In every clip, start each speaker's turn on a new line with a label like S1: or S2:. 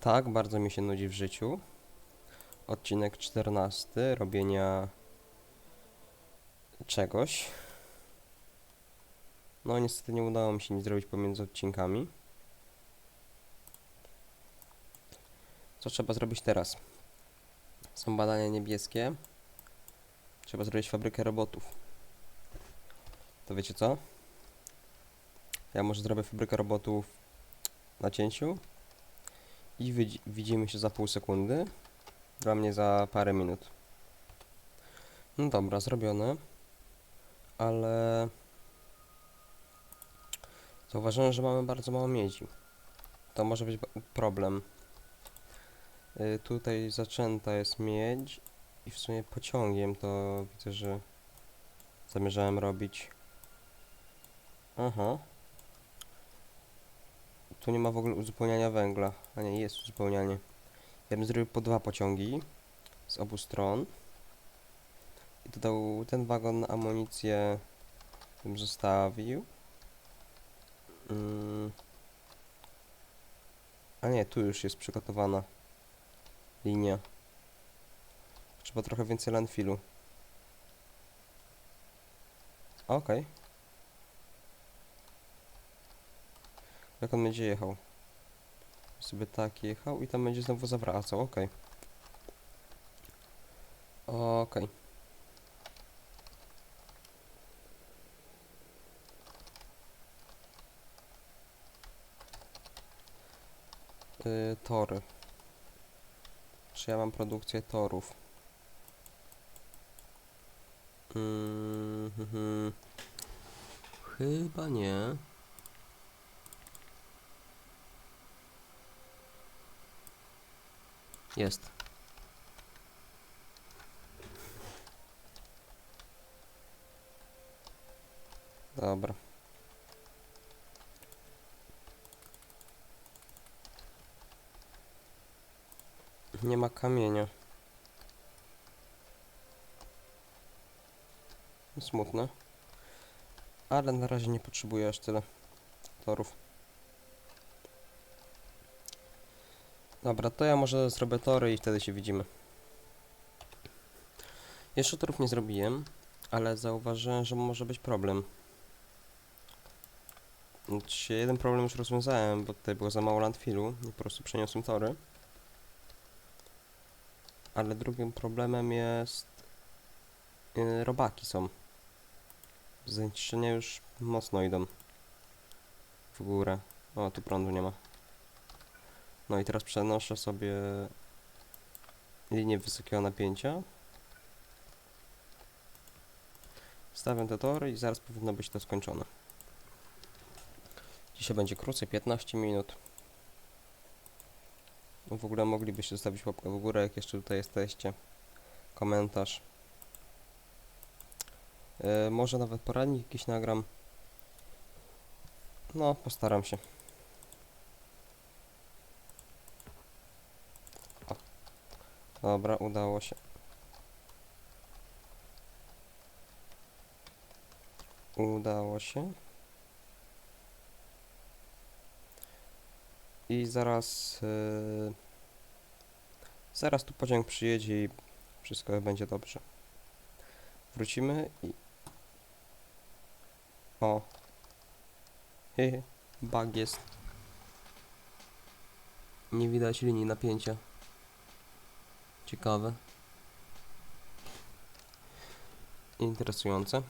S1: Tak, bardzo mi się nudzi w życiu. Odcinek 14 robienia czegoś. No niestety nie udało mi się nic zrobić pomiędzy odcinkami. Co trzeba zrobić teraz? Są badania niebieskie. Trzeba zrobić fabrykę robotów. To wiecie co? Ja może zrobię fabrykę robotów na cięciu i widzi- widzimy się za pół sekundy. Dla mnie za parę minut. No dobra, zrobione. Ale zauważyłem, że mamy bardzo mało miedzi. To może być problem. Y, tutaj zaczęta jest miedź i w sumie pociągiem to widzę, że zamierzałem robić. Aha. Tu nie ma w ogóle uzupełniania węgla. A nie, jest uzupełnianie. Ja bym zrobił po dwa pociągi z obu stron. I dodał ten wagon na amunicję bym zostawił. Mm. A nie, tu już jest przygotowana linia. Trzeba trochę więcej landfillu. Okej. Jak on będzie jechał? Sobie tak jechał i tam będzie znowu zawracał, okej. Okej. Y, tory. Czy ja mam produkcję torów? Mm, mhm. Chyba nie. Jest. Dobra. Nie ma kamienia. Smutne. Ale na razie nie potrzebuję aż tyle torów. Dobra, to ja może zrobię tory i wtedy się widzimy. Jeszcze torów nie zrobiłem, ale zauważyłem, że może być problem. Znaczy, jeden problem już rozwiązałem, bo tutaj było za mało landfillu i po prostu przeniosłem tory. Ale drugim problemem jest... Yy, robaki są. Zanieczyszczenia już mocno idą w górę. O, tu prądu nie ma. No i teraz przenoszę sobie linię wysokiego napięcia. Stawiam te tory i zaraz powinno być to skończone. Dzisiaj będzie krócej, 15 minut. W ogóle moglibyście zostawić łapkę w górę, jak jeszcze tutaj jesteście. Komentarz. Yy, może nawet poradnik jakiś nagram. No, postaram się. Dobra, udało się. Udało się. I zaraz... Yy, zaraz tu pociąg przyjedzie i wszystko będzie dobrze. Wrócimy i... O. Hehe, bug jest. Nie widać linii napięcia. Ciekawe. Interesujące.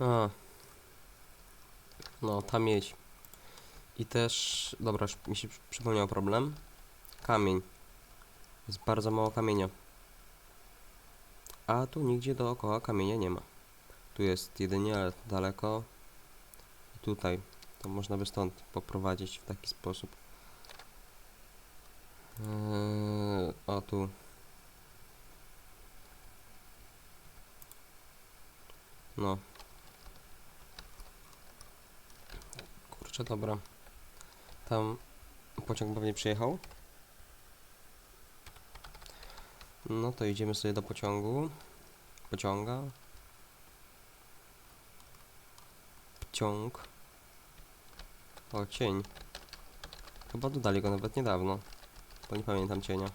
S1: A. No, ta miedź. I też, dobra, mi się przy- przypomniał problem. Kamień. Jest bardzo mało kamienia. A tu nigdzie dookoła kamienia nie ma. Tu jest jedynie, ale daleko. I tutaj. To można by stąd poprowadzić w taki sposób. Yy, tu. No. Kurczę, dobra. Tam pociąg pewnie przyjechał. No to idziemy sobie do pociągu. Pociąga. Pociąg. O, cień. Chyba dodali go nawet niedawno. Bo nie pamiętam cienia.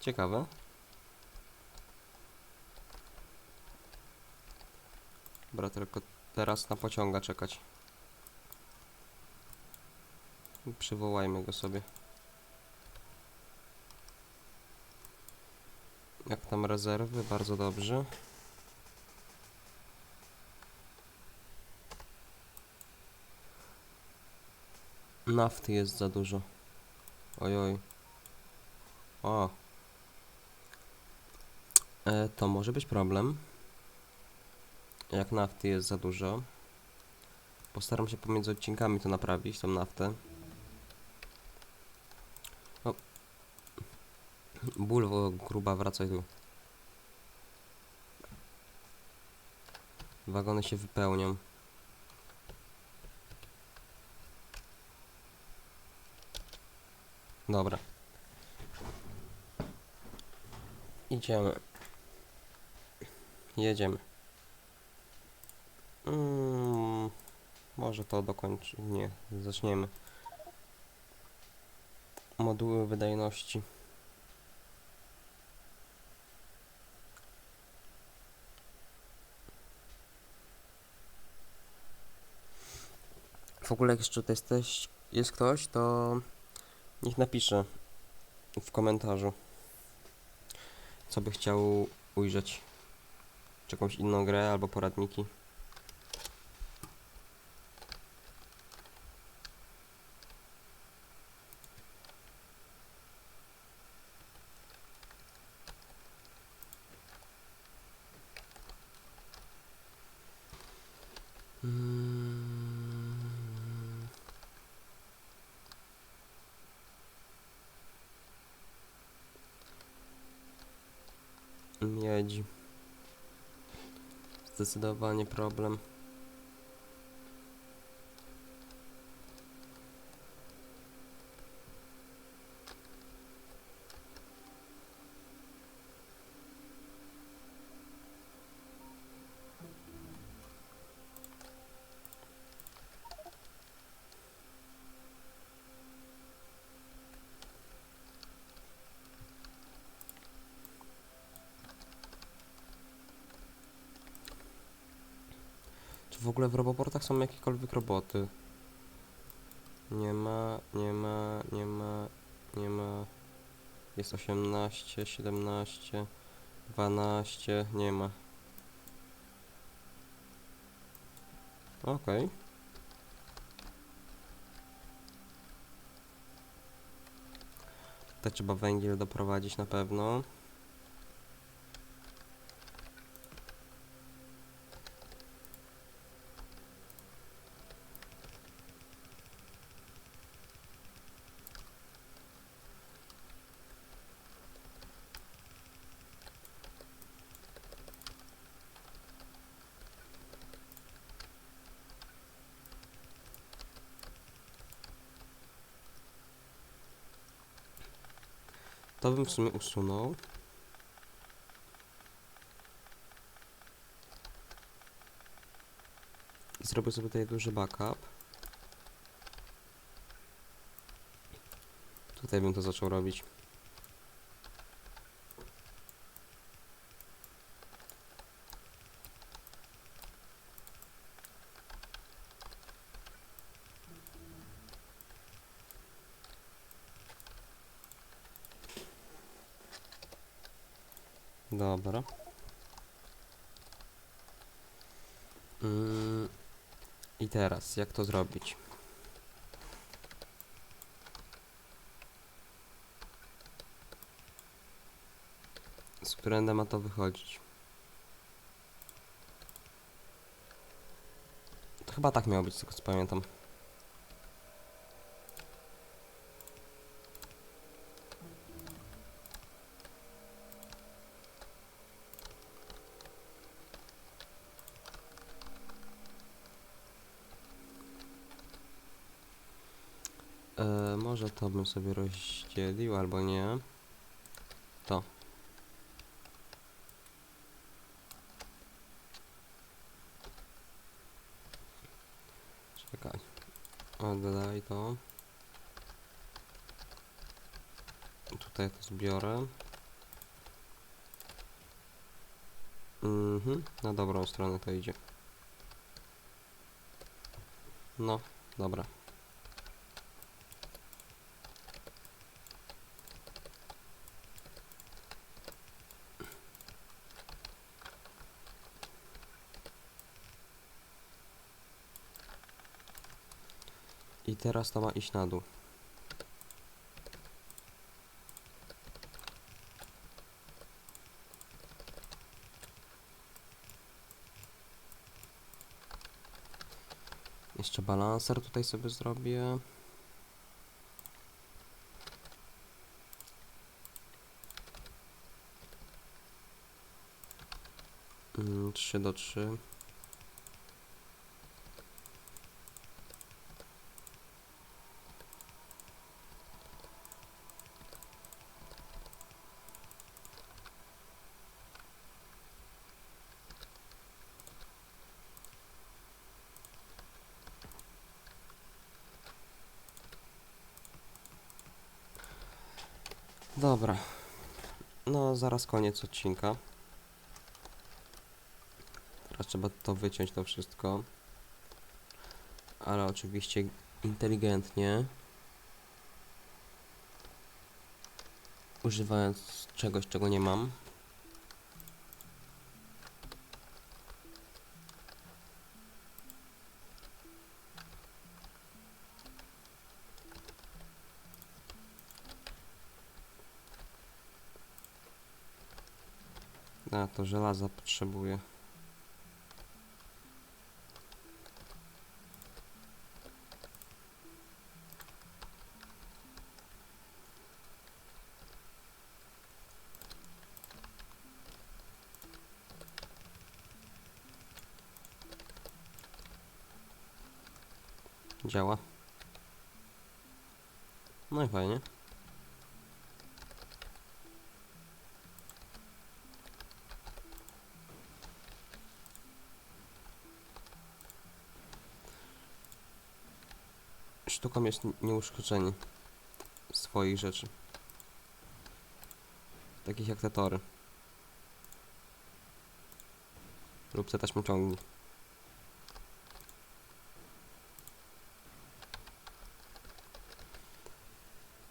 S1: Ciekawe. Dobra, tylko teraz na pociąga czekać. Przywołajmy go sobie. Jak tam rezerwy? Bardzo dobrze. Nafty jest za dużo. Ojoj. O. E, to może być problem. Jak nafty jest za dużo. Postaram się pomiędzy odcinkami to naprawić, tą naftę. O. Bulwo gruba, wracaj tu. Wagony się wypełnią. Dobra. Idziemy. Jedziemy. Mm, może to dokończy. Nie, zaczniemy. Moduły wydajności. W ogóle jeszcze tutaj jesteś, jest ktoś, to niech napisze w komentarzu, co by chciał ujrzeć. Czy jakąś inną grę albo poradniki. Miedź. Zdecydowanie problem. W ogóle w roboportach są jakiekolwiek roboty? Nie ma, nie ma, nie ma, nie ma. Jest 18, 17, 12, nie ma. Okej. Tutaj trzeba węgiel doprowadzić na pewno. To bym w sumie usunął. I zrobię sobie tutaj duży backup. Tutaj bym to zaczął robić. Dobra. Mm, I teraz, jak to zrobić? Z którędy ma to wychodzić? To chyba tak miało być, tego co pamiętam. E, może to bym sobie rozdzielił, albo nie. To. Czekaj. Oddaj to. Tutaj to zbiorę. Mhm, na dobrą stronę to idzie. No, dobra. Teraz to ma iść na dół. Jeszcze balancer tutaj sobie zrobię. Mm, 3 do 3. Dobra. No, zaraz koniec odcinka. Teraz trzeba to wyciąć, to wszystko. Ale oczywiście inteligentnie. Używając czegoś, czego nie mam. A, to żelaza potrzebuję. Działa. No i fajnie. Sztuką jest nieuszkodzenie swoich rzeczy. Takich jak te tory. Lub te taśmociągi.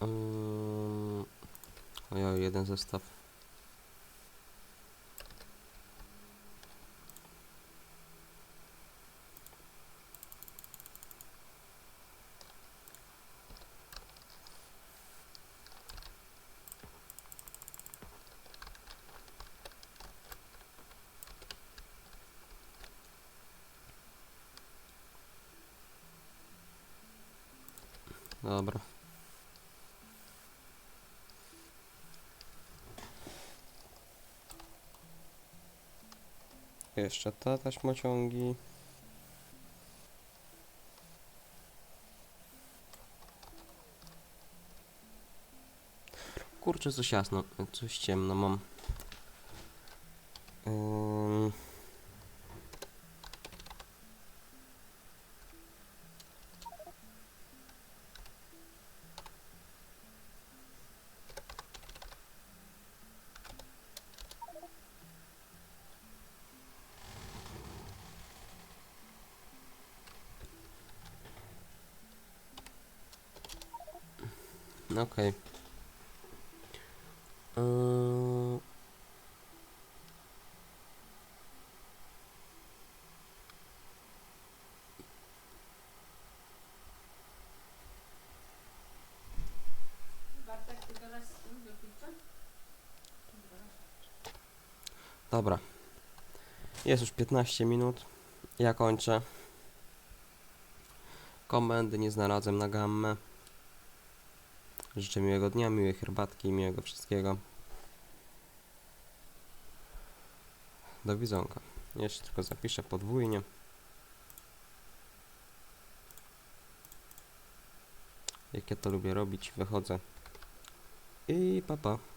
S1: Um, ojoj, jeden zestaw. Dobra. Jeszcze te taśmociągi. Kurczę, coś jasno, coś ciemno mam. Ym... Okej.
S2: Do pizza?
S1: Dobra. Jest już 15 minut. Ja kończę. Komendy nie znalazłem na gammę. Życzę miłego dnia, miłej herbatki miłego wszystkiego. Do widzonka. Jeszcze tylko zapiszę podwójnie. Jak ja to lubię robić, wychodzę. I papa. Pa.